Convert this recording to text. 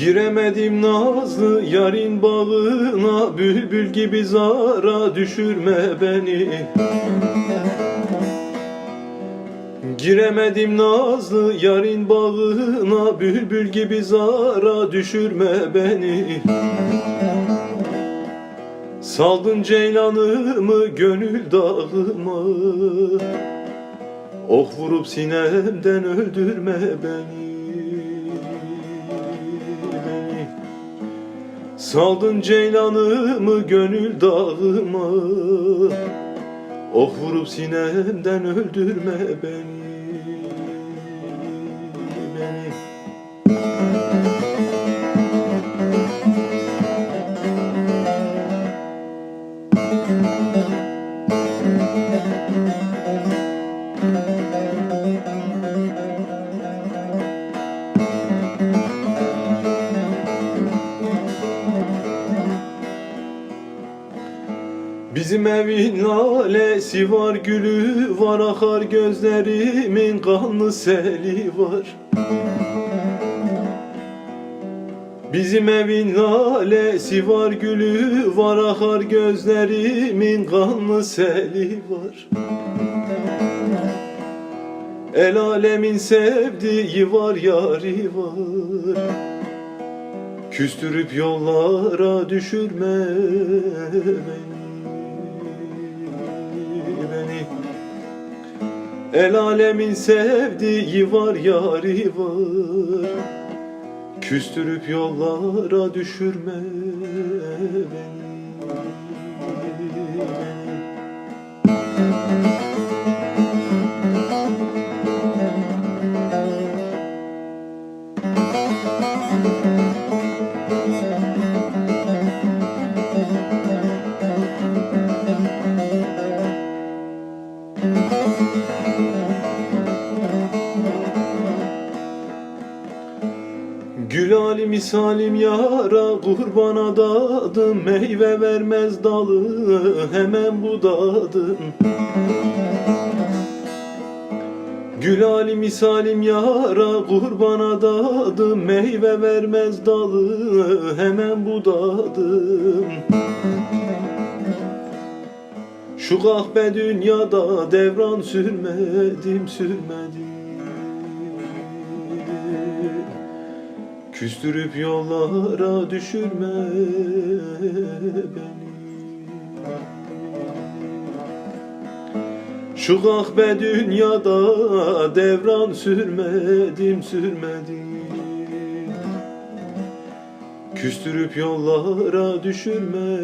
Giremedim nazlı yarın bağına Bülbül gibi zara düşürme beni. Giremedim nazlı yarın bağına Bülbül gibi zara düşürme beni. Saldın ceylanımı gönül dağıma Ok vurup sinemden öldürme beni Saldın ceylanımı gönül dağıma. Ok vurup sinemden öldürme beni beni Bizim evin lalesi var gülü var akar gözlerimin kanlı seli var. Bizim evin lalesi var gülü var akar gözlerimin kanlı seli var. El alemin sevdiği var yari var. Küstürüp yollara düşürme beni beni El alemin sevdiği var yari var Küstürüp yollara düşürme beni, beni. Gül ali misalim yara kurban adadım Meyve vermez dalı hemen budadım Gül ali misalim yara kurban adadım Meyve vermez dalı hemen budadım Şu kahpe dünyada devran sürmedim sürmedim Küstürüp yollara düşürme beni. Şu kahpe dünyada devran sürmedim sürmedim. Küstürüp yollara düşürme